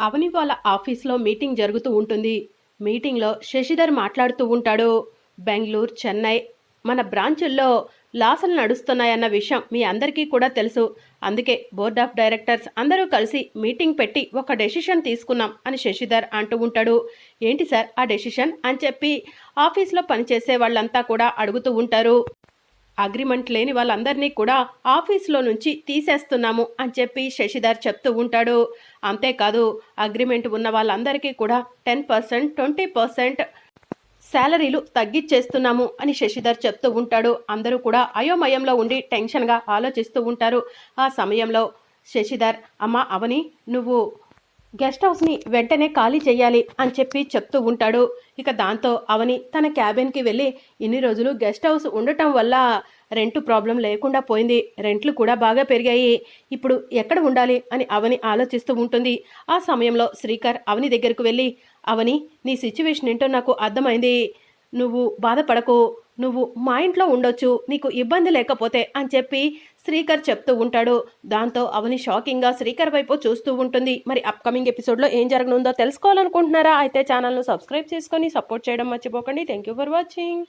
అవని వాళ్ళ ఆఫీస్లో మీటింగ్ జరుగుతూ ఉంటుంది. మీటింగ్లో శశిధర్ మాట్లాడుతూ ఉంటాడు. బెంగళూరు చెన్నై మన బ్రాంచుల్లో లాసులు నడుస్తున్నాయన్న విషయం మీ అందరికీ కూడా తెలుసు. అందుకే బోర్డ్ ఆఫ్ డైరెక్టర్స్ అందరూ కలిసి మీటింగ్ పెట్టి ఒక డెసిషన్ తీసుకున్నాం అని శశిధర్ అంటూ ఉంటాడు. ఏంటి సార్ ఆ డెసిషన్? అని చెప్పి ఆఫీస్లో పనిచేసే వాళ్ళంతా కూడా అడుగుతూ ఉంటారు. అగ్రిమెంట్ లేని వాళ్ళందరినీ కూడా ఆఫీస్లో నుంచి తీసేస్తున్నాము అని చెప్పి శశిధర్ చెప్తూ ఉంటాడు. అంతేకాదు అగ్రిమెంట్ ఉన్న వాళ్ళందరికీ కూడా టెన్ పర్సెంట్ ట్వంటీ పర్సెంట్ శాలరీలు తగ్గిచ్చేస్తున్నాము అని శశిధర్ చెప్తూ ఉంటాడు. అందరూ కూడా అయోమయంలో ఉండి టెన్షన్గా ఆలోచిస్తూ ఉంటారు. ఆ సమయంలో శశిధర్ అమ్మ అవని నువ్వు గెస్ట్ హౌస్ని వెంటనే ఖాళీ చేయాలి అని చెప్పి చెప్తూ ఉంటాడు. ఇక దాంతో అవని తన క్యాబిన్కి వెళ్ళి ఇన్ని రోజులు గెస్ట్ హౌస్ ఉండటం వల్ల రెంట్ ప్రాబ్లం లేకుండా పోయింది. రెంట్లు కూడా బాగా పెరిగాయి. ఇప్పుడు ఎక్కడ ఉండాలి అని అవని ఆలోచిస్తూ ఉంటుంది. ఆ సమయంలో శ్రీకర్ అవని దగ్గరకు వెళ్ళి అవని నీ సిచ్యువేషన్ ఏంటో నాకు అర్థమైంది. నువ్వు బాధపడకు. నువ్వు మా ఇంట్లో ఉండొచ్చు నీకు ఇబ్బంది లేకపోతే అని చెప్పి శ్రీకర్ చెప్తూ ఉంటాడు. దాంతో అవని షాకింగ్గా శ్రీకర్ వైపు చూస్తూ ఉంటుంది. మరి అప్కమింగ్ ఎపిసోడ్లో ఏం జరగనుందో తెలుసుకోవాలనుకుంటున్నారా? అయితే ఛానల్ను సబ్స్క్రైబ్ చేసుకొని సపోర్ట్ చేయడం మర్చిపోకండి. Thank you for watching